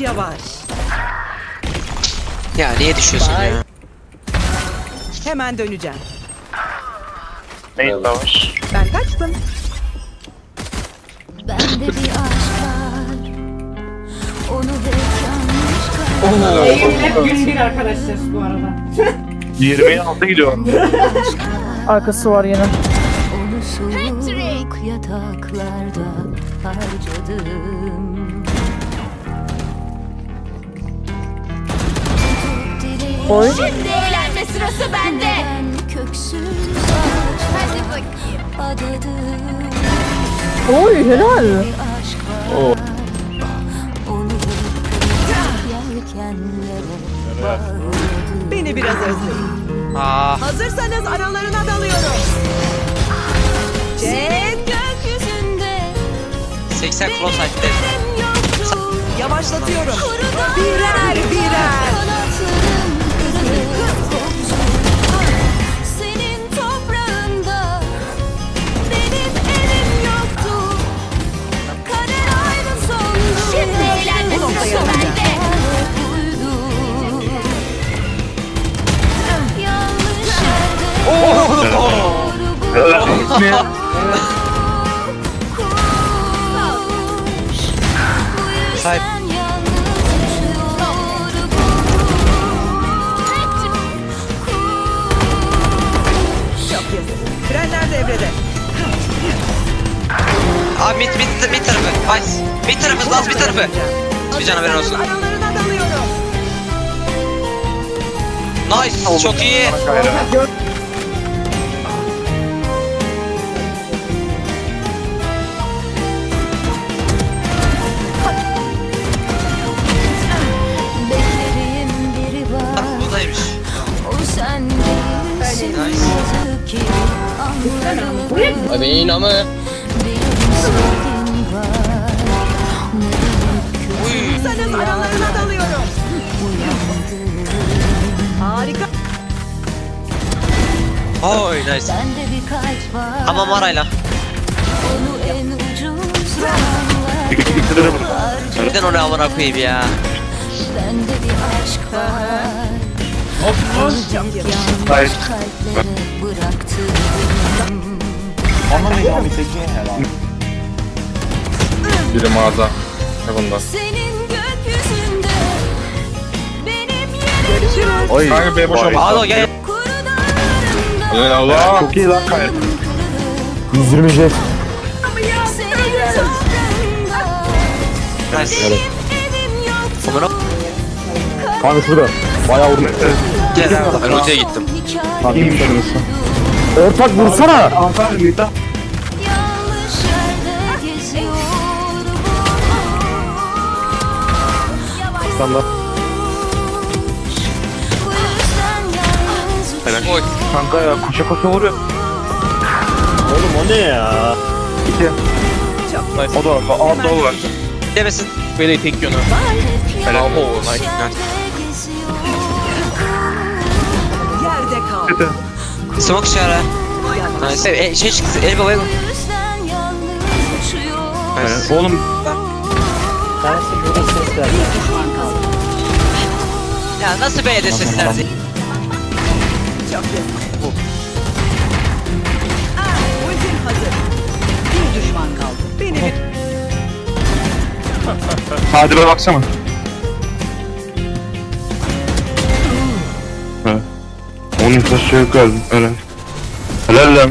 Yavaş. Ya niye düşüyorsun Vay. ya? Hemen döneceğim. Neyin savaş? Ben kaçtım. Bende bir aşk var Onu kar Eğim hep gün bir arkadaşlar bu arada. 20'ye 6 gidiyor. Arkası var yine. Onu soğuk yataklarda harcadım Oy. Şimdi eğlenme sırası bende Hadi bakayım Oy helal. bağladım Beni biraz özleyin. Aa, Hazırsanız aralarına dalıyorum. Jet. Gökyüzünde 80 close side'de. benim yoktu Yavaşlatıyorum. Birer birer. Uçuyor Çok iyi. Frenler devrede. Abi mid mid mid tarafı. Nice. Mid tarafı, last mid tarafı. Bir can haberin olsun. Hazırsanız Aralarına dalıyorum. Nice. Çok iyi. Kalp var Ama marayla. Onu en ucuz zamanlar İktidara bak. Neden onu amına koyayım ya? Bende bir aşk var Onu hep yanlış Hayır. kalplere bıraktım Biri mağaza. Heaven'da. Senin gökyüzünde Benim yerim Oy. Kanka B boş ama. Ado gel. Lan Allah. Çok iyi lan Kayra. 120 jet. Nice. Amına Kanka şurada. Bayağı vurdu. gel. Ben ultiye gittim. Hikaye İyiymiş orası. Ortak vursana. Antalya yüzden yalnız Helal. Oy. Kanka ya koşa koşa vuruyor. Oğlum o ne ya? İki. O da var. Alt da var. Demesin. Böyle tek yönü. Helal. Oo, nice. yerde Kötü. Smoke işare. Nice. E, şey çıktı. El babaya. Bu yüzden yalnız uçuyor Nice. Oğlum Ya nasıl B'de seslerdi? Çok. Ah, ultim hazır. Bir düşman kaldı. Beni bir... hadi be baksana. Onun taşı yok galiba. Helal. Helal lan.